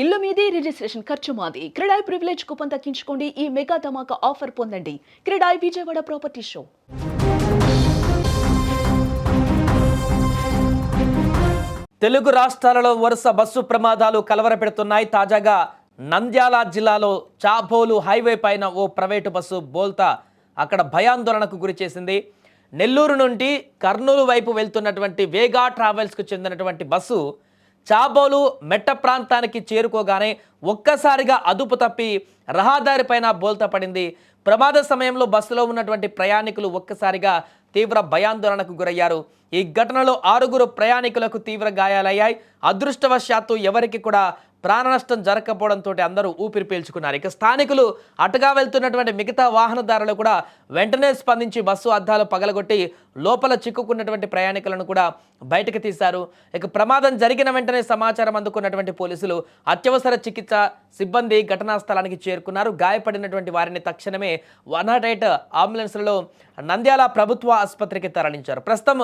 ఇల్లు మీది రిజిస్ట్రేషన్ ఖర్చు మాది. క్రెడాయ్ ప్రివిలేజ్ కూపన్ తగ్గించుకోండి ఈ మెగా ధమాకా ఆఫర్ పొందండి. CREDAI Vijayawada property show. Telugu రాష్ట్రాలలో వరుస బస్సు ప్రమాదాలు కలవరపెడుతున్నాయి. తాజాగా నంద్యాల జిల్లాలో చాబోలు హైవే పైన ఓ ప్రైవేటు బస్సు బోల్తా అక్కడ భయాందోళనకు గురి చేసింది. నెల్లూరు నుండి కర్నూలు వైపు వెళ్తున్నటువంటి వేగా ట్రావెల్స్కు చెందినటువంటి బస్సు చాబోలు మెట్ట ప్రాంతానికి చేరుకోగానే ఒక్కసారిగా అదుపు తప్పి రహదారిపైన బోల్తా పడింది. ప్రమాద సమయంలో బస్సులో ఉన్నటువంటి ప్రయాణికులు ఒక్కసారిగా తీవ్ర భయాందోళనకు గురయ్యారు. ఈ ఘటనలో ఆరుగురు ప్రయాణికులకు తీవ్ర గాయాలయ్యాయి. అదృష్టవశాత్తు ఎవరికి కూడా ప్రాణ నష్టం జరగకపోవడంతో అందరూ ఊపిరి పీల్చుకున్నారు. ఇక స్థానికులు అటుగా వెళ్తున్నటువంటి మిగతా వాహనదారులు కూడా వెంటనే స్పందించి బస్సు అద్దాలు పగలగొట్టి లోపల చిక్కుకున్నటువంటి ప్రయాణికులను కూడా బయటకు తీశారు. ఇక ప్రమాదం జరిగిన వెంటనే సమాచారం అందుకున్నటువంటి పోలీసులు అత్యవసర చికిత్స సిబ్బంది ఘటనా స్థలానికి చేరుకున్నారు. గాయపడినటువంటి వారిని తక్షణమే వన్ నాట్ ఎయిట్ అంబులెన్స్లలో నంద్యాల ప్రభుత్వ ఆసుపత్రికి తరలించారు. ప్రస్తుతం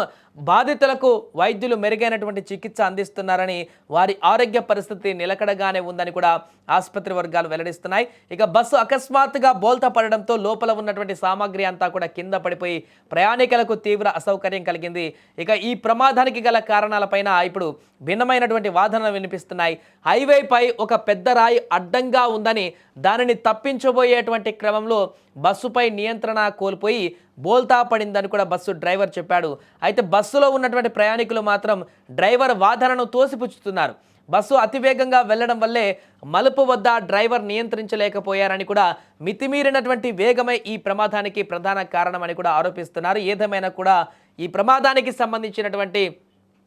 బాధితులకు వైద్యులు మెరుగైనటువంటి చికిత్స అందిస్తున్నారని వారి ఆరోగ్య పరిస్థితి నిలకడగానే ఉందని కూడా ఆసుపత్రి వర్గాలు వెల్లడిస్తున్నాయి. ఇక బస్సు అకస్మాత్తుగా బోల్తా పడడంతో లోపల ఉన్నటువంటి సామాగ్రి అంతా కూడా కింద పడిపోయి ప్రయాణికులకు తీవ్ర అసౌకర్యం కలిగింది. ఇక ఈ ప్రమాదానికి గల కారణాలపైన ఇప్పుడు భిన్నమైనటువంటి వాదనలు వినిపిస్తున్నాయి. హైవేపై ఒక పెద్ద రాయి అడ్డంగా ఉందని దానిని తప్పించబోయేటువంటి క్రమంలో బస్సుపై నియంత్రణ కోల్పోయి బోల్తా పడిందని కూడా బస్సు డ్రైవర్ చెప్పాడు. అయితే బస్సులో ఉన్నటువంటి ప్రయాణికులు మాత్రం డ్రైవర్ వాదనను తోసిపుచ్చుతున్నారు. బస్సు అతివేగంగా వెళ్ళడం వల్లే మలుపు వద్ద డ్రైవర్ నియంత్రించలేకపోయారని కూడా మితిమీరినటువంటి వేగమే ఈ ప్రమాదానికి ప్రధాన కారణమని కూడా ఆరోపిస్తున్నారు. ఏదేమైనా కూడా ఈ ప్రమాదానికి సంబంధించినటువంటి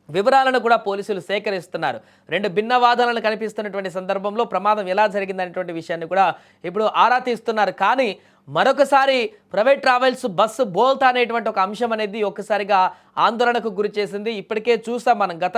వివరాలను కూడా పోలీసులు సేకరిస్తున్నారు. రెండు భిన్న వాదనలు కనిపిస్తున్నటువంటి సందర్భంలో ప్రమాదం ఎలా జరిగిందనేటువంటి విషయాన్ని కూడా ఇప్పుడు ఆరా తీస్తున్నారు. కానీ మరొకసారి ప్రైవేట్ ట్రావెల్స్ బస్సు బోల్తా అనేటువంటి ఒక అంశం అనేది ఒక్కసారిగా ఆందోళనకు గురి చేసింది. ఇప్పటికే చూసాం మనం గత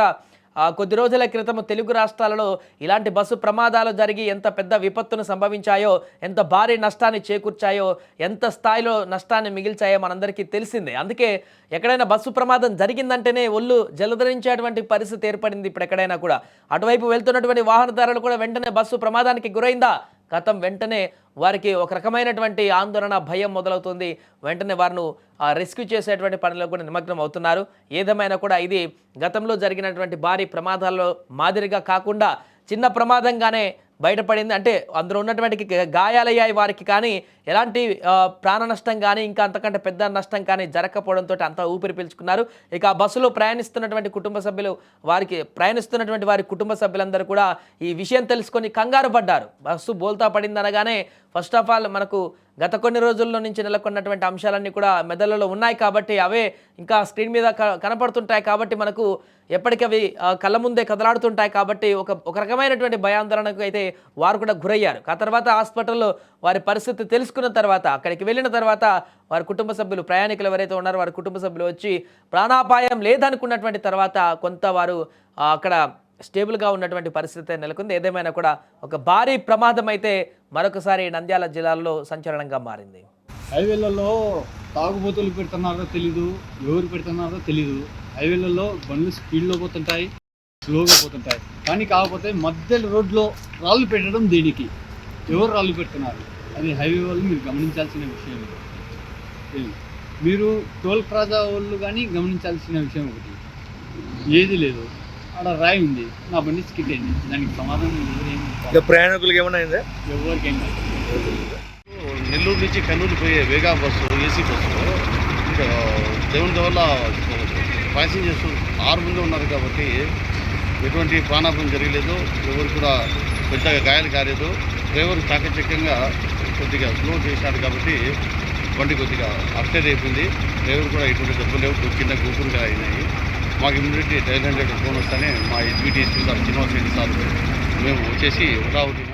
కొద్ది రోజుల క్రితం తెలుగు రాష్ట్రాలలో ఇలాంటి బస్సు ప్రమాదాలు జరిగి ఎంత పెద్ద విపత్తును సంభవించాయో ఎంత భారీ నష్టాన్ని చేకూర్చాయో ఎంత స్థాయిలో నష్టాన్ని మిగిల్చాయో మనందరికీ తెలిసిందే. అందుకే ఎక్కడైనా బస్సు ప్రమాదం జరిగిందంటేనే ఒళ్ళు జలధరించేటువంటి పరిస్థితి ఏర్పడింది ఇప్పుడు ఎక్కడైనా కూడా. అటువైపు వెళ్తున్నటువంటి వాహనదారులు కూడా వెంటనే బస్సు ప్రమాదానికి గురైందా? గతం వెంటనే వారికి ఒక రకమైనటువంటి ఆందోళన భయం మొదలవుతుంది. వెంటనే వారిను రెస్క్యూ చేసేటువంటి పనిలో కూడా నిమగ్నం అవుతున్నారు. ఏదేమైనా కూడా ఇది గతంలో జరిగినటువంటి భారీ ప్రమాదాల్లో మాదిరిగా కాకుండా చిన్న ప్రమాదంగానే బయటపడింది. అంటే అందులో ఉన్నటువంటి గాయాలయ్యాయి వారికి కానీ ఎలాంటి ప్రాణ నష్టం కానీ ఇంకా అంతకంటే పెద్ద నష్టం కానీ జరగకపోవడంతో అంతా ఊపిరి పీల్చుకున్నారు. ఇక ఆ బస్సులో ప్రయాణిస్తున్నటువంటి కుటుంబ సభ్యులు వారికి ప్రయాణిస్తున్నటువంటి వారి కుటుంబ సభ్యులందరూ కూడా ఈ విషయం తెలుసుకొని కంగారు పడ్డారు. బస్సు బోల్తా పడింది అనగానే ఫస్ట్ ఆఫ్ ఆల్ మనకు గత కొన్ని రోజుల్లో నుంచి నెలకొన్నటువంటి అంశాలన్నీ కూడా మెదళ్ళలో ఉన్నాయి కాబట్టి అవే ఇంకా స్క్రీన్ మీద కనపడుతుంటాయి కాబట్టి మనకు ఎప్పటికవి కళ్ళ ముందే కదలాడుతుంటాయి కాబట్టి ఒక ఒక రకమైనటువంటి భయాందోళనకు అయితే వారు కూడా గురయ్యారు. ఆ తర్వాత హాస్పిటల్లో వారి పరిస్థితి తెలుసుకున్న తర్వాత అక్కడికి వెళ్ళిన తర్వాత వారి కుటుంబ సభ్యులు ప్రయాణికులు ఎవరైతే ఉన్నారో వారి కుటుంబ సభ్యులు వచ్చి ప్రాణాపాయం లేదనుకున్నటువంటి తర్వాత కొంత వారు అక్కడ స్టేబుల్గా ఉన్నటువంటి పరిస్థితి నెలకొంది. ఏదేమైనా కూడా ఒక భారీ ప్రమాదం అయితే మరొకసారి నంద్యాల జిల్లాలో సంచలనంగా మారింది. హైవేలలో తాగుబోతులు పెడుతున్నారో తెలీదు ఎవరు పెడుతున్నారో తెలీదు. హైవేలలో బండ్లు స్పీడ్లో పోతుంటాయి స్లోగా పోతుంటాయి. కానీ కాకపోతే మధ్యలో రోడ్లో రాళ్ళు పెట్టడం దేనికి? ఎవరు రాళ్ళు పెడుతున్నారు? అది హైవే వాళ్ళు మీరు గమనించాల్సిన విషయం మీరు టోల్ ప్లాజా వాళ్ళు కానీ గమనించాల్సిన విషయం ఒకటి. ఏది లేదు. అక్కడ రాయి ఉంది. నా బండి స్కిట్ అయింది. దానికి సమాధానం ఇంకా ప్రయాణికులకి ఏమైనా అయిందా? ఎవరికైనా నెల్లూరు నుంచి కర్నూలు పోయే వేగా బస్సు ఏసీ బస్సు. ఇంకా దేవుని వల్ల ప్యాసింజర్స్ ఆరు మంది ఉన్నారు కాబట్టి ఎటువంటి ప్రాణాపం జరగలేదు. ఎవరు కూడా పెద్దగా గాయాలు కాలేదు. డ్రైవర్ చాకచక్యంగా కొద్దిగా స్లో చేశాడు కాబట్టి బండి కొద్దిగా అప్సెట్ అయిపోయింది. డ్రైవర్ కూడా ఎటువంటి డబ్బులు లేవు. కింద గూపురుగా అయినాయి. మాకు ఇమ్మీడియట్లీ నైన్ హండ్రెడ్ ఫోన్ వస్తానే మా SBT sir Srinivas Reddy sir మేము వచ్చేసి ఉదాహరణ